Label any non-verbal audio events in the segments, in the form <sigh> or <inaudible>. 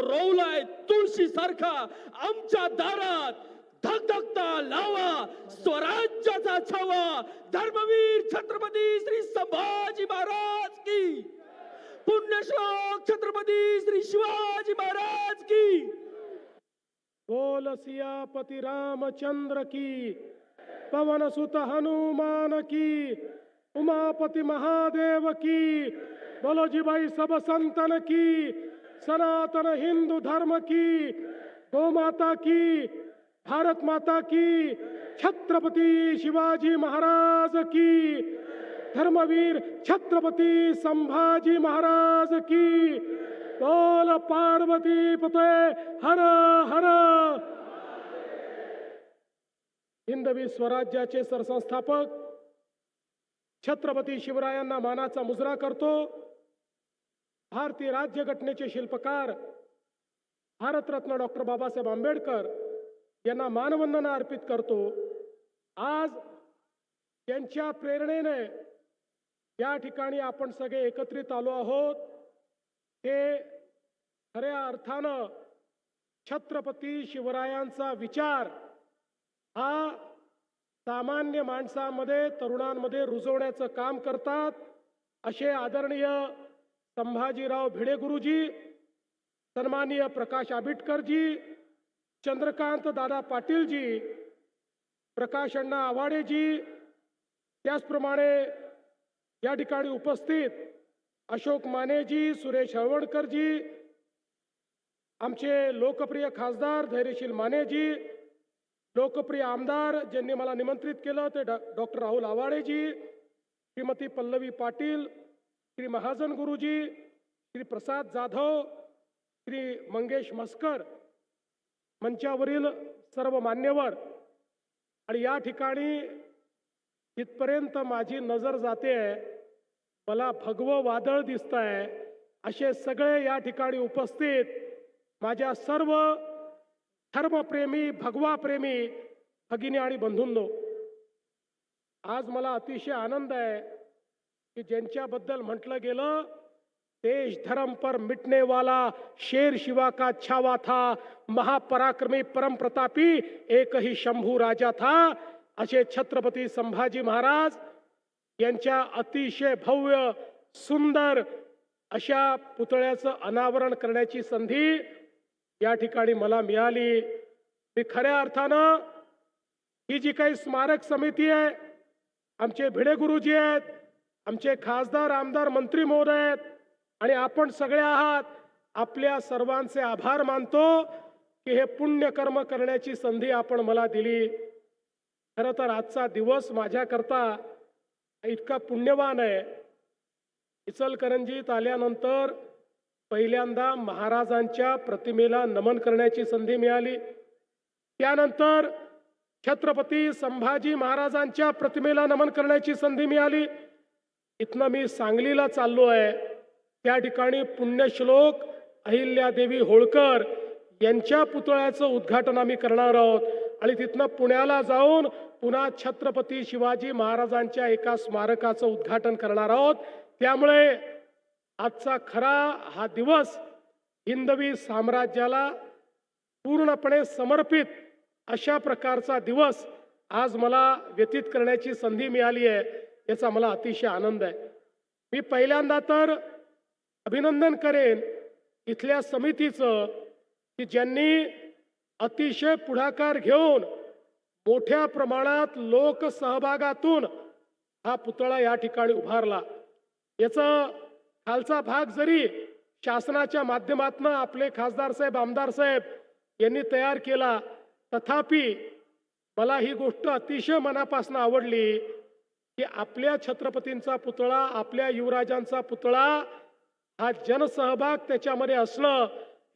रोवलाय तुळशी सारखा आमच्या दारात धगधगता लावा स्वराज्याचा छावा. धर्मवीर छत्रपती श्री संभाजी महाराज की. पुण्यश्लोक छत्रपती श्री शिवाजी महाराज की. बोल सियापति रामचंद्र की पवन सुत हनुमान की उमापति महादेव की बोलो जी भाई सब संतन की। सनातन हिंदू धर्म की गौ माता की भारत माता की छत्रपति शिवाजी महाराज की धर्मवीर छत्रपति संभाजी महाराज की बोल पार्वती पते हर हर। हिंदवी स्वराज्याचे सरसंस्थापक छत्रपती शिवरायांना मानाचा मुजरा करतो. भारतीय राज्यघटनेचे शिल्पकार भारतरत्न डॉक्टर बाबासाहेब आंबेडकर यांना मानवंदना अर्पित करतो. आज त्यांच्या प्रेरणेने या ठिकाणी आपण सगळे एकत्रित आलो आहोत. हे खऱ्या अर्थानं छत्रपती शिवरायांचा विचार हा सामान्य माणसामध्ये तरुणांमध्ये रुजवण्याचं काम करतात असे आदरणीय संभाजीराव भिडे गुरुजी सन्माननीय प्रकाश आंबेडकरजी चंद्रकांत दादा पाटीलजी प्रकाश अण्णा आवाडेजी त्याचप्रमाणे या ठिकाणी उपस्थित अशोक मानेजी सुरेश हळवणकरजी आमचे लोकप्रिय खासदार धैर्यशील मानेजी लोकप्रिय आमदार ज्यांनी मला निमंत्रित केलं ते डॉ डॉक्टर राहुल आवाडेजी श्रीमती पल्लवी पाटील श्री महाजन गुरुजी श्री प्रसाद जाधव श्री मंगेश मस्कर मंचावरील सर्व मान्यवर. आणि या ठिकाणी इथपर्यंत माझी नजर जाते मला भगवं वादळ दिसत आहे असे सगळे या ठिकाणी उपस्थित माझ्या सर्व धर्मप्रेमी भगवाप्रेमी भगिनी आणि बंधूंनो आज मला अतिशय आनंद आहे. की ज्यांच्याबद्दल म्हटलं गेलं देश धर्म पर मिटने वाला शेर शिवा का छावा था महापराक्रमी परम प्रतापी एकही शंभू राजा था। असे छत्रपती संभाजी महाराज यांच्या अतिशय भव्य सुंदर अशा पुतळ्याचं अनावरण करण्याची संधी या ठिकाणी मला मिळाली. मी खऱ्या अर्थानं ही जी काही स्मारक समिती आहे आमचे भिडे गुरुजी आहेत आमचे खासदार आमदार मंत्री महोदय आहेत. आणि आपण सगळे आहात. आपल्या सर्वांचे आभार मानतो की हे पुण्यकर्म करण्याची संधी आपण मला दिली. खरं तर आजचा दिवस माझ्याकरता इतका पुण्यवान आहे. इचलकरंजीत आल्यानंतर पहिल्यांदा महाराजांच्या प्रतिमेला नमन करण्याची संधी मिळाली. त्यानंतर छत्रपती संभाजी महाराजांच्या प्रतिमेला नमन करण्याची संधी मिळाली. इथनं मी सांगलीला चाललो आहे. त्या ठिकाणी पुण्यश्लोक अहिल्यादेवी होळकर यांच्या पुतळ्याचं उद्घाटन आम्ही करणार आहोत. आणि तिथनं पुण्याला जाऊन पुन्हा छत्रपती शिवाजी महाराजांच्या एका स्मारकाचं उद्घाटन करणार आहोत. त्यामुळे आजचा खरा हा दिवस हिंदवी साम्राज्याला पूर्णपणे समर्पित अशा प्रकारचा दिवस आज मला व्यतीत करण्याची संधी मिळाली आहे. याचा मला अतिशय आनंद आहे. मी पहिल्यांदा तर अभिनंदन करेन इथल्या समितीचं की ज्यांनी अतिशय पुढाकार घेऊन मोठ्या प्रमाणात लोकसहभागातून हा पुतळा या ठिकाणी उभारला. याचं खालचा भाग जरी शासनाच्या माध्यमातून आपले खासदार साहेब आमदार साहेब यांनी तयार केला तथापि मला ही गोष्ट अतिशय मनापासून आवडली. की आपल्या छत्रपतींचा पुतळा आपल्या युवराजांचा पुतळा हा जनसहभाग त्याच्यामध्ये असणं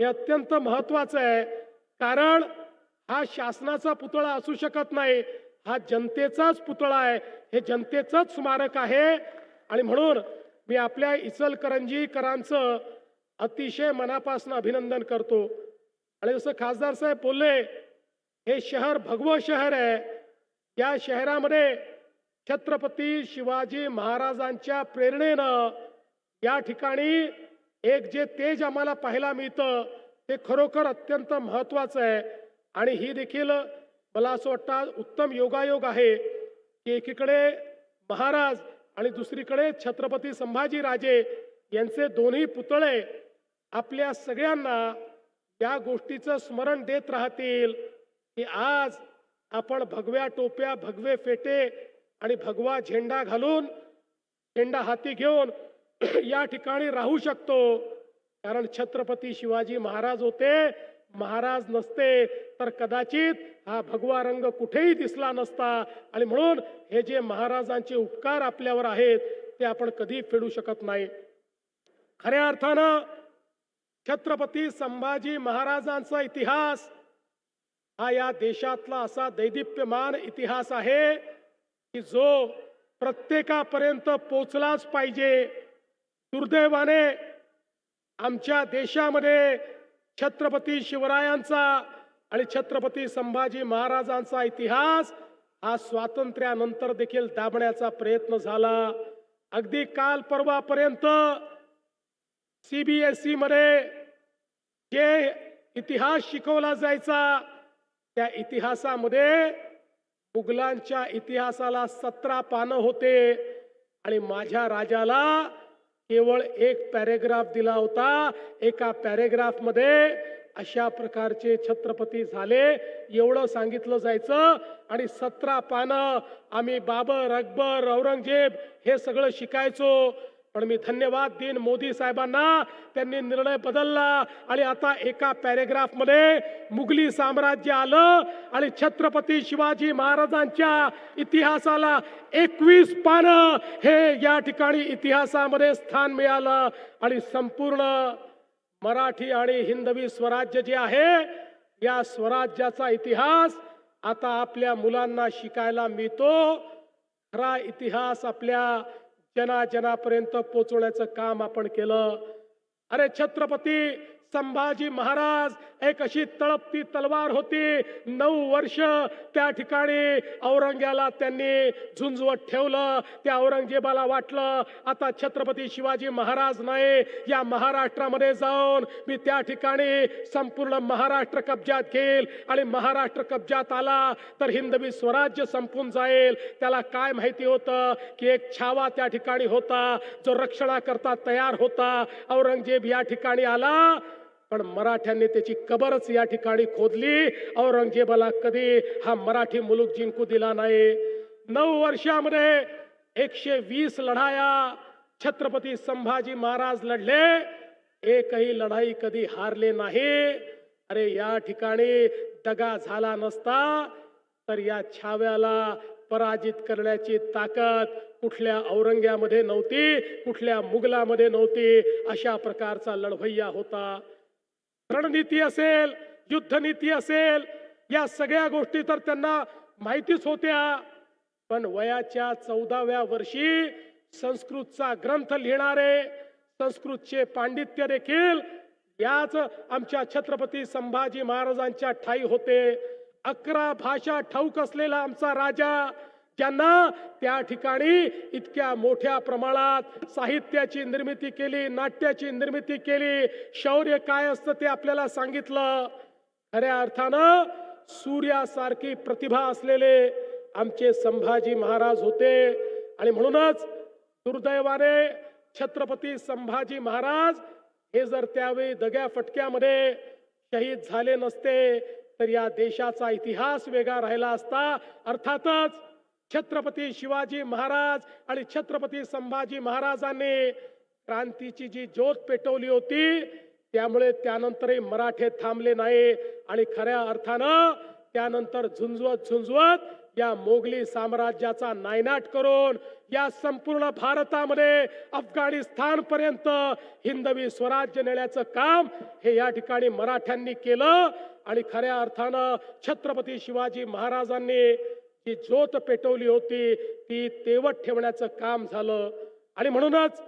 हे अत्यंत महत्वाचं आहे. कारण हा शासनाचा पुतळा असू शकत नाही. हा जनतेचाच पुतळा आहे. हे जनतेचंच स्मारक आहे. आणि म्हणून मी आपल्या इचलकरंजीकरांचं अतिशय मनापासून अभिनंदन करतो. आणि जसं खासदार साहेब बोलले हे शहर भगवं शहर आहे. या शहरामध्ये छत्रपती शिवाजी महाराजांच्या प्रेरणेनं या ठिकाणी एक जे तेज आम्हाला पाहायला मिळतं ते खरोखर अत्यंत महत्वाचं आहे. आणि ही देखील मला असं वाटतं उत्तम योगायोग आहे की एकीकडे महाराज आणि दुसरीकडे छत्रपती संभाजीराजे यांचे दोन्ही पुतळे आपल्या सगळ्यांना या गोष्टीचं स्मरण देत राहतील की आज आपण भगव्या टोप्या भगवे फेटे आणि भगवा झेंडा घालून झेंडा हाती घेऊन <clears throat> या ठिकाणी राहू शकतो. कारण छत्रपती शिवाजी महाराज होते. महाराज नसते तर कदाचित हा भगवा रंग कुठेही दिसला नसता. आणि म्हणून हे जे महाराजांचे उपकार आपल्यावर आहेत ते आपण कधी फेडू शकत नाही. खऱ्या अर्थानं छत्रपती संभाजी महाराजांचा इतिहास हा या देशातला असा दैदिप्यमान इतिहास आहे. की जो प्रत्येकापर्यंत पोचलाच पाहिजे. दुर्दैवाने आमच्या देशामध्ये छत्रपती शिवरायांचा आणि छत्रपती संभाजी महाराजांचा इतिहास हा स्वातंत्र्यानंतर देखील दाबण्याचा प्रयत्न झाला. अगदी काल परवापर्यंत सीबीएसई मध्ये जे इतिहास शिकवला जायचा त्या इतिहासामध्ये मुघलांच्या इतिहासाला सतरा पानं होते आणि माझ्या राजाला केवळ एक पॅरेग्राफ दिला होता. एका पॅरेग्राफमध्ये अशा प्रकारचे छत्रपती झाले. एवढं सांगितलं जायचं आणि सतरा पानं आम्ही बाबर अकबर औरंगजेब हे सगळं शिकायचो. पण मी धन्यवाद देईन मोदी साहेबांना. त्यांनी निर्णय बदलला आणि आता एका पॅरेग्राफमध्ये मुघली साम्राज्य आलं आणि छत्रपती शिवाजी महाराजांच्या इतिहासाला एकवीस पानं हे या ठिकाणी इतिहासामध्ये स्थान मिळालं. आणि संपूर्ण मराठी आणि हिंदवी स्वराज्य जे आहे या स्वराज्याचा इतिहास आता आपल्या मुलांना शिकायला मिळतो. खरा इतिहास आपल्या जनाजनापर्यंत पोचवण्याचं काम आपण केलं. अरे छत्रपती संभाजी महाराज एक अशी तळपती तलवार होती. नऊ वर्ष त्या ठिकाणी औरंग्याला त्यांनी झुंजवत ठेवलं. त्या औरंगजेबाला वाटलं आता छत्रपती शिवाजी महाराज नाही या महाराष्ट्रामध्ये जाऊन मी त्या ठिकाणी संपूर्ण महाराष्ट्र कब्जात घेईल. आणि महाराष्ट्र कब्जात आला तर हिंदवी स्वराज्य संपून जाईल. त्याला काय माहिती होतं? की एक छावा त्या ठिकाणी होता जो रक्षणाकरता तयार होता. औरंगजेब या ठिकाणी आला पण मराठ्यांनी त्याची कबरच या ठिकाणी खोदली. औरंगजेबाला कधी हा मराठी मुलूक जिंकू दिला नाही. नऊ वर्षामध्ये एकशे वीस लढाया छत्रपती संभाजी महाराज लढले. एकही लढाई कधी हारले नाही. अरे या ठिकाणी दगा झाला नसता तर या छाव्याला पराजित करण्याची ताकद कुठल्या औरंग्यामध्ये नव्हती कुठल्या मुघलामध्ये नव्हती अशा प्रकारचा लढवय्या होता. रणनीती असेल युद्धनीती असेल या सगळ्या गोष्टी तर त्यांना माहितीच होत्या. पण वयाच्या चौदाव्या वर्षी संस्कृतचा ग्रंथ लिहिणारे संस्कृतचे पांडित्य देखील याच आमच्या छत्रपती संभाजी महाराजांच्या ठाई होते. अकरा भाषा ठाऊक असलेला आमचा राजा ज्यांना त्या ठिकाणी इतक्या मोठ्या प्रमाणात साहित्याची निर्मिती केली नाट्याची निर्मिती केली शौर्य काय असतं ते आपल्याला सांगितलं. खऱ्या अर्थानं सूर्यासारखी प्रतिभा असलेले आमचे संभाजी महाराज होते आणि म्हणूनच दुर्दैवाने छत्रपती संभाजी महाराज हे जर त्यावेळी दग्या फटक्यामध्ये शहीद झाले नसते तर या देशाचा इतिहास वेगळा राहिला असता. अर्थातच छत्रपती शिवाजी महाराज आणि छत्रपती संभाजी महाराजांनी क्रांतीची जी ज्योत पेटवली होती त्यामुळे त्यानंतरही मराठे थांबले नाही. आणि खऱ्या अर्थानं त्यानंतर झुंजवत झुंजवत या मोगली साम्राज्याचा नायनाट करून या संपूर्ण भारतामध्ये अफगाणिस्तान पर्यंत हिंदवी स्वराज्य नेण्याचं काम हे या ठिकाणी मराठ्यांनी केलं. आणि खऱ्या अर्थानं छत्रपती शिवाजी महाराजांनी ही ज्योत पेटवली होती ती तेवत ठेवण्याचं काम झालं. आणि म्हणूनच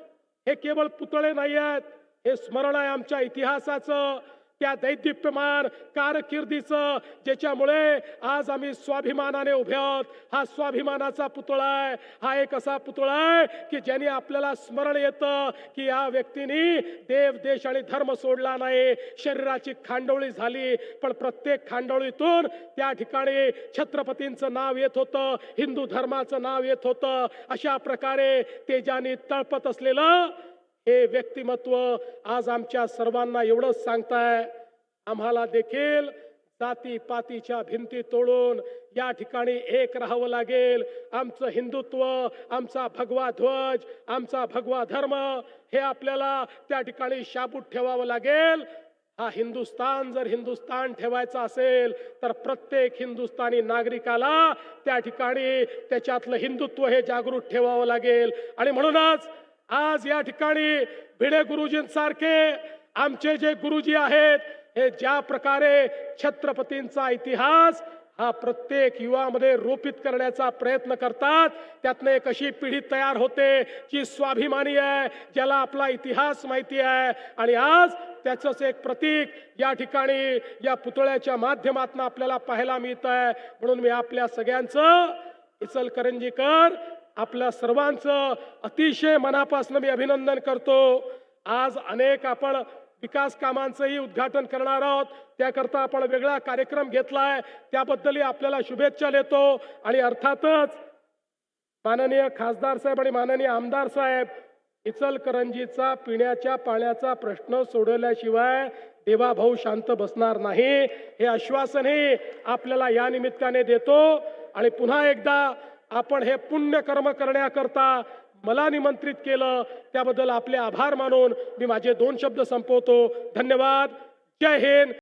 हे केवळ पुतळे नाही आहेत हे स्मरण आहे आमच्या इतिहासाचं. त्या दैदिप्यमान कारकिर्दीचं ज्याच्यामुळे आज आम्ही स्वाभिमानाने उभे आहोत. हा स्वाभिमानाचा पुतळा आहे. हा एक असा पुतळा आहे की ज्याने आपल्याला स्मरण येतं की या व्यक्तीने देव देश आणि धर्म सोडला नाही. शरीराची खांडोळी झाली पण प्रत्येक खांडोळीतून त्या ठिकाणी छत्रपतींचं नाव येत होतं हिंदू धर्माचं नाव येत होतं. अशा प्रकारे तेजाने तळपत असलेलं हे व्यक्तिमत्व आज आमच्या सर्वांना एवढंच सांगताय. आम्हाला देखील जाती पातीच्या भिंती तोडून या ठिकाणी एक राहावं लागेल. आमचं हिंदुत्व आमचा भगवा ध्वज आमचा भगवा धर्म हे आपल्याला त्या ठिकाणी शाबूत ठेवावं लागेल. हा हिंदुस्तान जर हिंदुस्तान ठेवायचा असेल तर प्रत्येक हिंदुस्थानी नागरिकाला त्या ठिकाणी त्याच्यातलं हिंदुत्व हे जागृत ठेवावं लागेल. आणि म्हणूनच आज या ठिकाणी भिडे गुरुजींसारखे आमचे जे गुरुजी आहेत हे ज्या प्रकारे छत्रपतींचा इतिहास हा प्रत्येक युवामध्ये रोपित करण्याचा प्रयत्न करतात त्यातनं एक अशी पिढी तयार होते जी स्वाभिमानी आहे ज्याला आपला इतिहास माहिती आहे. आणि आज त्याचंच एक प्रतीक या ठिकाणी या पुतळ्याच्या माध्यमातून आपल्याला पाहायला मिळत आहे म्हणून मी आपल्या सगळ्यांचं इचलकरंजीकर आपल्या सर्वांचं अतिशय मनापासून मी अभिनंदन करतो. आज अनेक आपण विकास कामांचंही उद्घाटन करणार आहोत. त्याकरता आपण वेगळा कार्यक्रम घेतलाय. त्याबद्दलही आपल्याला शुभेच्छा देतो. आणि अर्थातच माननीय खासदार साहेब आणि माननीय आमदार साहेब इचलकरंजीचा पिण्याच्या पाण्याचा प्रश्न सोडवल्याशिवाय देवाभाऊ शांत बसणार नाही. हे आश्वासनही आपल्याला या निमित्ताने देतो. आणि पुन्हा एकदा आपण हे पुण्य कर्म करण्याकरता मला निमंत्रित केलं. त्याबद्दल आपले आभार मानून मी माझे दोन शब्द संपवतो. धन्यवाद. जय हिंद.